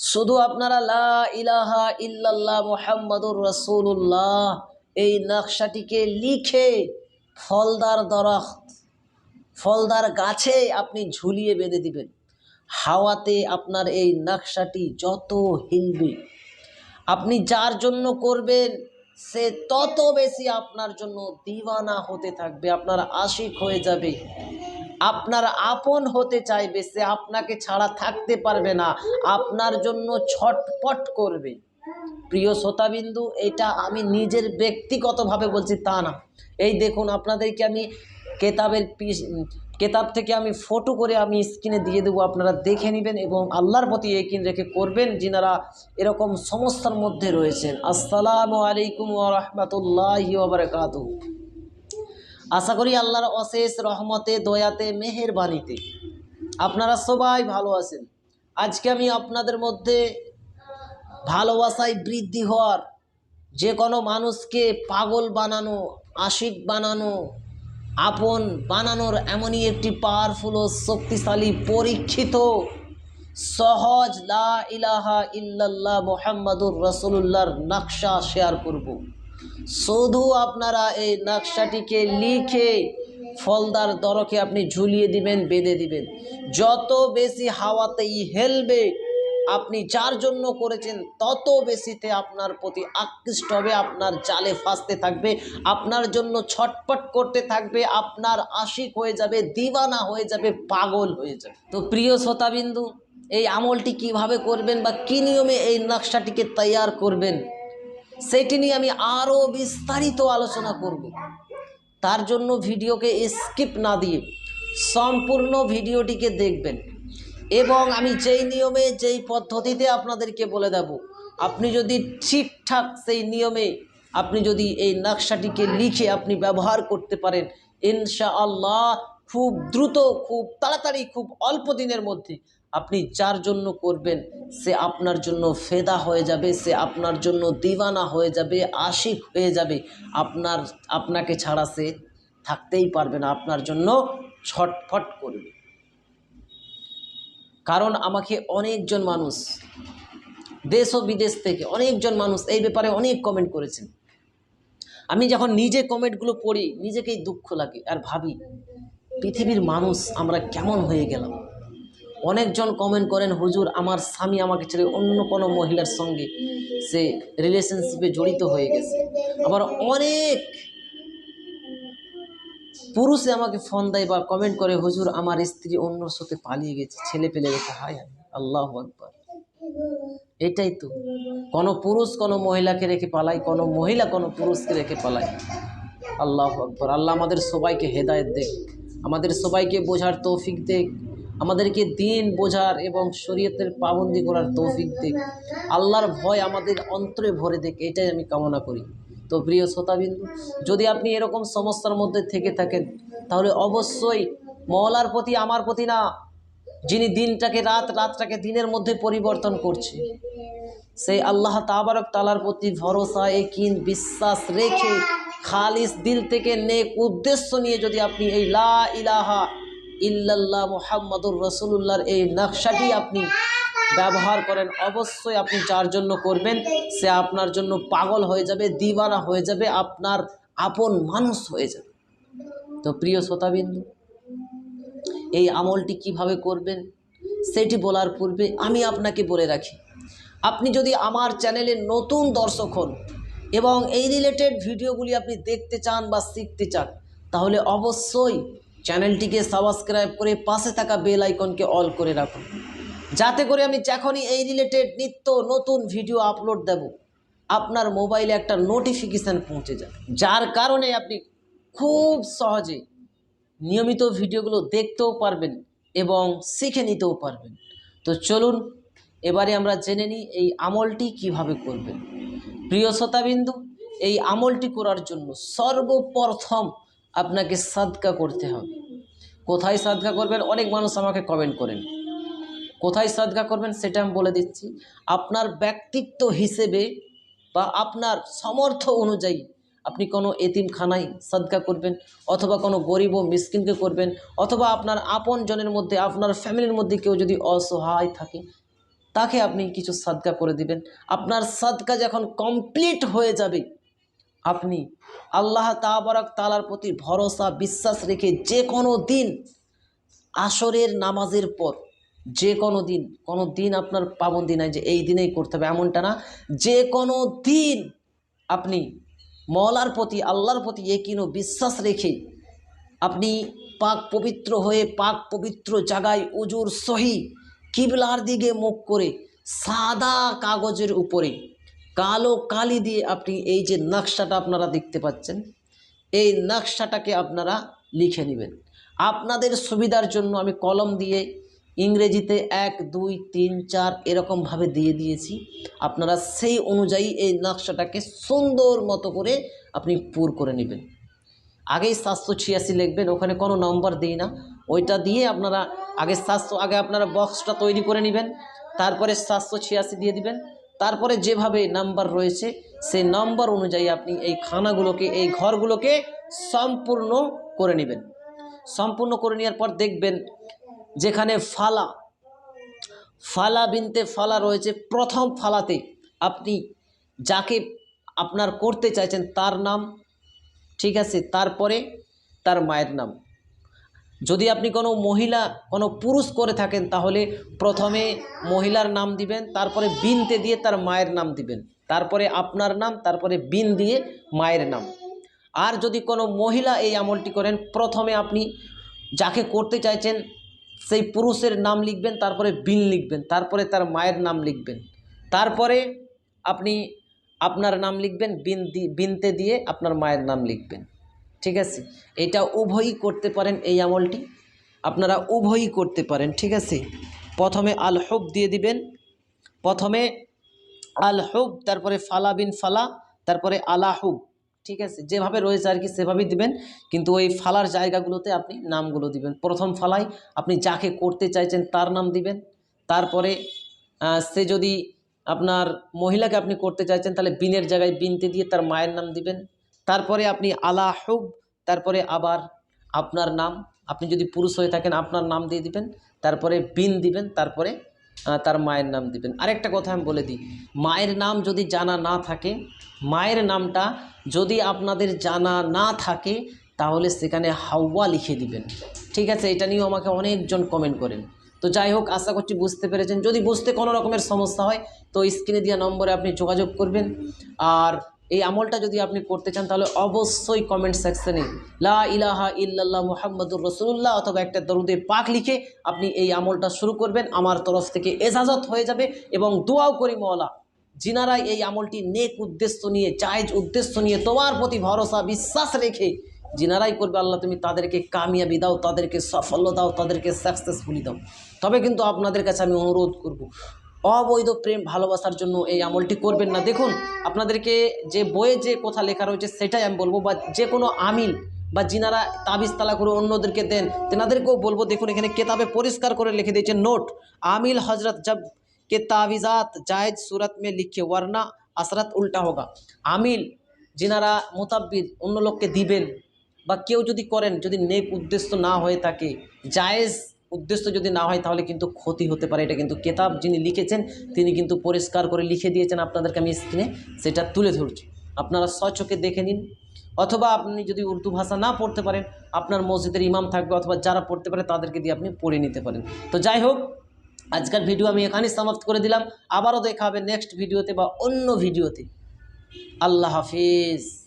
শুধু আপনারা লা ইলাহা ইল্লাল্লাহ মোহাম্মদুর রসুল্লাহ এই নকশাটিকে লিখে ফলদার দরখত ফলদার গাছে আপনি ঝুলিয়ে বেঁধে দিবেন। হাওয়াতে আপনার এই নকশাটি যত হিলবে, আপনি যার জন্য করবেন, সে তত বেশি আপনার জন্য দিওয়ানা হতে থাকবে, আপনার আশিক হয়ে যাবে। আপনার আপন হতে চাইবে, সে আপনাকে ছাড়া থাকতে পারবে না। আপনার জন্য ছটপট করবে। প্রিয় শ্রোতাবিন্দু, এটা আমি নিজের ব্যক্তিগতভাবে বলছি তা না। এই দেখুন, আপনাদেরকে আমি কেতাবের পিস, কেতাব থেকে আমি ফটো করে আমি স্ক্রিনে দিয়ে দেবো, আপনারা দেখে নেবেন এবং আল্লাহর প্রতি একিন রেখে করবেন, যিনারা এরকম সমস্যার মধ্যে রয়েছেন। আসসালামু আলাইকুম রহমতুল্লাহ বারকাত আশা করি আল্লাহর অশেষ রহমতে, দয়াতে মেহেরবানিতে আপনারা সবাই ভালো আছেন আজকে আমি আপনাদের মধ্যে ভালোবাসায় বৃদ্ধি হওয়ার যে কোনো মানুষকে পাগল বানানো, আশিক বানানো, আপন বানানোর এমনই একটি পাওয়ারফুল ও শক্তিশালী, পরীক্ষিত, সহজ লা ইলাহা ইল্লাল্লাহ মোহাম্মদুর রসুল্লাহর নকশা শেয়ার করব। শুধু আপনারা এই নকশাটিকে লিখে ফলদার দরকে আপনি ঝুলিয়ে দিবেন, বেঁধে দিবেন। যত বেশি হাওয়াতেই হেলবে, আপনি যার জন্য করেছেন তত বেশিতে আপনার প্রতি আকৃষ্ট হবে, আপনার জালে ফাঁসতে থাকবে, আপনার জন্য ছটপট করতে থাকবে, আপনার আশিক হয়ে যাবে, দিবানা হয়ে যাবে, পাগল হয়ে যাবে। তো প্রিয় শ্রোতাবিন্দু, এই আমলটি কীভাবে করবেন বা কী নিয়মে এই নকশাটিকে তৈয়ার করবেন? সেটি নিয়ে আমি আরও বিস্তারিত আলোচনা করব। তার জন্য ভিডিওকে স্কিপ না দিয়ে সম্পূর্ণ ভিডিওটিকে দেখবেন। এবং আমি যেই নিয়মে, যেই পদ্ধতিতে আপনাদেরকে বলে দেব, আপনি যদি ঠিকঠাক সেই নিয়মে, আপনি যদি এই নকশাটিকে লিখে আপনি ব্যবহার করতে পারেন, ইনশাআল্লাহ খুব দ্রুত, খুব তাড়াতাড়ি, খুব অল্প দিনের মধ্যে আপনি যার জন্য করবেন, সে আপনার জন্য ফেদা হয়ে যাবে, সে আপনার জন্য দিওয়ানা হয়ে যাবে, আশিক হয়ে যাবে। আপনার, আপনাকে ছাড়া সে থাকতেই পারবে না, আপনার জন্য ছটফট করবে। কারণ আমাকে অনেকজন মানুষ, দেশ ও বিদেশ থেকে অনেকজন মানুষ এই ব্যাপারে অনেক কমেন্ট করেছেন। আমি যখন নিজে কমেন্টগুলো পড়ি, নিজেকেই দুঃখ লাগে। আর ভাবি, পৃথিবীর মানুষ আমরা কেমন হয়ে গেলাম? অনেকজন কমেন্ট করেন, হুজুর, আমার স্বামী আমাকে ছেড়ে অন্য কোনো মহিলার সঙ্গে সে রিলেশনশিপে জড়িত হয়ে গেছে। আবার অনেক পুরুষে আমাকে ফোন দেয় বা কমেন্ট করে, হুজুর, আমার স্ত্রী অন্যর সাথে পালিয়ে গেছে, ছেলে পেলে গেছে হায়, আল্লাহ আকবর। এটাই তো। কোনো পুরুষ কোনো মহিলাকে রেখে পালায়, কোনো মহিলা কোনো পুরুষকে রেখে পালায়। আল্লাহ আকবর। আল্লাহ আমাদের সবাইকে হেদায়ত দেখ। আমাদের সবাইকে বোঝার তৌফিক দেখ। আমাদেরকে দিন বোঝার এবং শরীয়তের পাবন্দি করার তৌফিক দেখ আল্লাহর ভয় আমাদের অন্তরে ভরে দেখ এটাই আমি কামনা করি। তো প্রিয় শ্রোতাবিন্দু, যদি আপনি এরকম সমস্যার মধ্যে থেকে থাকেন, তাহলে অবশ্যই মহলার প্রতি আমার প্রতি না, যিনি দিনটাকে, রাত, রাতটাকে দিনের মধ্যে পরিবর্তন করছে, সেই আল্লাহ তাবারক তালার প্রতি ভরসা, একিন বিশ্বাস রেখে খালিস দিল থেকে নেক উদ্দেশ্য নিয়ে যদি আপনি এই লা ইলাহা ইল্লাল্লাহ মোহাম্মদুর রসুল্লাহর এই নকশাটি আপনি ব্যবহার করেন। অবশ্যই আপনি যার জন্য করবেন, সে আপনার জন্য পাগল হয়ে যাবে দিওয়ানা হয়ে যাবে, আপনার আপন মানুষ হয়ে যাবে। তো প্রিয় শ্রোতাবিন্দু, এই আমলটি কীভাবে করবেন, সেটি বলার পূর্বে আমি আপনাকে বলে রাখি, আপনি যদি আমার চ্যানেলে নতুন দর্শক হন এবং এই রিলেটেড ভিডিওগুলি আপনি দেখতে চান বা শিখতে চান, তাহলে অবশ্যই চ্যানেলটিকে সাবস্ক্রাইব করে পাশে থাকা বেল আইকনকে অল করে রাখুন। যাতে করে আমি যখনই এই রিলেটেড নিত্য নতুন ভিডিও আপলোড দেব, আপনার মোবাইলে একটা নোটিফিকেশান পৌঁছে যাবে যার কারণে আপনি খুব সহজে নিয়মিত ভিডিওগুলো দেখতেও পারবেন এবং শিখে নিতেও পারবেন। তো চলুন, এবারে আমরা জেনে নিই এই আমলটি কীভাবে করবেন। প্রিয় শ্রোতাবিন্দু, এই আমলটি করার জন্য সর্বপ্রথম আপনাকে সাদকা করতে হবে। কোথায় সাদকা করবেন? অনেক মানুষ আমাকে কমেন্ট করেন। কোথায় সাদকা করবেন সেটা আমি বলে দিচ্ছি। আপনার ব্যক্তিত্ব হিসেবে বা আপনার সমর্থ অনুযায়ী আপনি কোনো এতিমখানায় সাদকা করবেন, অথবা কোনো গরিব ও মিসকিনকে করবেন, অথবা আপনার আপন জনের মধ্যে, আপনার ফ্যামিলির মধ্যে কেউ যদি অসহায় থাকে, তাকে আপনি কিছু সাদকা করে দিবেন। আপনার সাদকা যখন কমপ্লিট হয়ে যাবে আপনি আল্লাহ তাবারক তালার প্রতি ভরসা, বিশ্বাস রেখে যে কোনো দিন আসরের নামাজের পর যে কোনো দিন কোনো দিন আপনার পাবন্দি নাই যে এই দিনেই করতে হবে, এমনটা না। যে কোনো দিন আপনি মলার প্রতি, আল্লাহর প্রতি একিনো বিশ্বাস রেখে আপনি পাক পবিত্র হয়ে, পাক পবিত্র জায়গায় উজুর সহি কিবলার দিকে মুখ করে সাদা কাগজের উপরে কালো কালি দিয়ে আপনি এই যে নকশাটা আপনারা দেখতে পাচ্ছেন, এই নকশাটাকে আপনারা লিখে নেবেন। আপনাদের সুবিধার জন্য আমি কলম দিয়ে ইংরেজিতে এক, দুই, তিন, চার এরকমভাবে দিয়ে দিয়েছি। আপনারা সেই অনুযায়ী এই নকশাটাকে সুন্দর মতো করে আপনি পুর করে নেবেন। আগেই সাতশো ছিয়াশি লিখবেন, ওখানে কোনো নম্বর দিই না। ওইটা দিয়ে আপনারা আগে সাতশো, আগে আপনারা বক্সটা তৈরি করে নেবেন, তারপরে সাতশো ছিয়াশি দিয়ে দিবেন। তারপরে যেভাবে নাম্বার রয়েছে, সেই নম্বর অনুযায়ী আপনি এই খানাগুলোকে, এই ঘরগুলোকে সম্পূর্ণ করে নেবেন। সম্পূর্ণ করে নেওয়ার পর দেখবেন যেখানে ফালা ফালা বিনতে ফালা রয়েছে, প্রথম ফালাতে আপনি যাকে আপনার করতে চাইছেন তার নাম, ঠিক আছে, তারপরে তার মায়ের নাম। যদি আপনি কোনো মহিলা, কোনো পুরুষ করে থাকেন, তাহলে প্রথমে মহিলার নাম দিবেন, তারপরে বিনতে দিয়ে তার মায়ের নাম দিবেন। তারপরে আপনার নাম, তারপরে বিন দিয়ে মায়ের নাম। আর যদি কোনো মহিলা এই আমলটি করেন, প্রথমে আপনি যাকে করতে চাইছেন, সেই পুরুষের নাম লিখবেন, তারপরে বিন লিখবেন, তারপরে তার মায়ের নাম লিখবেন। তারপরে আপনি আপনার নাম লিখবেন, বিন দি, বিনতে দিয়ে আপনার মায়ের নাম লিখবেন। ঠিক আছে? এটা উভয়ই করতে পারেন এই আমলটি। আপনারা উভয়ই করতে পারেন, ঠিক আছে? প্রথমে আল হুব দিয়ে দিবেন। প্রথমে আল হুব তারপরে ফালা বিন ফালা, তারপরে আলা হুব ঠিক আছে? যেভাবে রয়েছে আর কি সেভাবেই দিবেন। কিন্তু ওই ফালার জায়গাগুলোতে আপনি নামগুলো দিবেন। প্রথম ফালায় আপনি যাকে করতে চাইছেন তার নাম দিবেন। তারপরে সে যদি আপনার মহিলাকে আপনি করতে চাইছেন, তাহলে বিনের জায়গায় বিনতে দিয়ে তার মায়ের নাম দিবেন। তারপরে আপনি আলা হুব, তারপরে আবার আপনার নাম, আপনি যদি পুরুষ হয়ে থাকেন, আপনার নাম দিয়ে দিবেন, তারপরে বিন দিবেন, তারপরে তার মায়ের নাম দিবেন। আরেকটা কথা আমি বলে দিই, মায়ের নাম যদি জানা না থাকে, মায়ের নামটা যদি আপনাদের জানা না থাকে, তাহলে সেখানে হাওয়া লিখে দিবেন। ঠিক আছে, এটা নিয়েও আমাকে অনেকজন কমেন্ট করেন। তো যাই হোক, আশা করছি বুঝতে পেরেছেন। যদি বুঝতে কোনো রকমের সমস্যা হয়, তো স্ক্রিনে দেওয়া নম্বরে আপনি যোগাযোগ করবেন। আর এই আমলটা যদি আপনি করতে চান, তাহলে অবশ্যই কমেন্ট সেকশনে লা ইলাহা ইল্লাল্লাহ মুহাম্মাদুর রসুল্লাহ অথবা একটা দরুদে পাক লিখে আপনি এই আমলটা শুরু করবেন। আমার তরফ থেকে এজাজত হয়ে যাবে এবং দোয়াও করি মওলা। যিনারা এই আমলটি নেক উদ্দেশ্য নিয়ে, জায়েজ উদ্দেশ্য নিয়ে, তোমার প্রতি ভরসা, বিশ্বাস রেখে যিনারাই করবে, আল্লাহ তুমি তাদেরকে কামিয়াবি দাও, তাদেরকে সাফল্য দাও, তাদেরকে সাকসেসফুলি দাও। তবে কিন্তু আপনাদের কাছে আমি অনুরোধ করব অবৈধ প্রেম ভালোবাসার জন্য এই আমলটি করবেন না। দেখুন, আপনাদেরকে যে বইয়ে যে কথা লেখা রয়েছে সেটাই আমি বলব, বা যে কোনো আমিন বা যিনারা তাবিজ তালা করে অন্যদেরকে দেন, তেনাদেরকেও বলব, দেখুন এখানে কেতাবে পরিষ্কার করে লিখে দিয়েছে নোট, আমিল হজরত জব কে তাবিজাত জায়দ সুরত মে লিখে, ওয়ারনা আসরাত উল্টা হোগা। আমিল যিনারা মোতাব্বির অন্য লোককে দিবেন বা কেউ যদি করেন, যদি নেক উদ্দেশ্য না হয়ে থাকে, জায়েজ উদ্দেশ্য যদি না হয় তাহলে কিন্তু ক্ষতি হতে পারে। এটা কিন্তু কেতাব যিনি লিখেছেন, তিনি কিন্তু পরিষ্কার করে লিখে দিয়েছেন আপনাদেরকে আমি স্ক্রিনে সেটা তুলে ধরছি। আপনারা স্বচোখে দেখে নিন। অথবা আপনি যদি উর্দু ভাষা না পড়তে পারেন, আপনার মসজিদের ইমাম থাকবে অথবা যারা পড়তে পারে তাদেরকে দিয়ে আপনি পড়ে নিতে পারেন। তো যাই হোক, আজকের ভিডিও আমি এখানেই সমাপ্ত করে দিলাম। আবারও দেখা হবে নেক্সট ভিডিওতে বা অন্য ভিডিওতে আল্লাহ হাফিজ।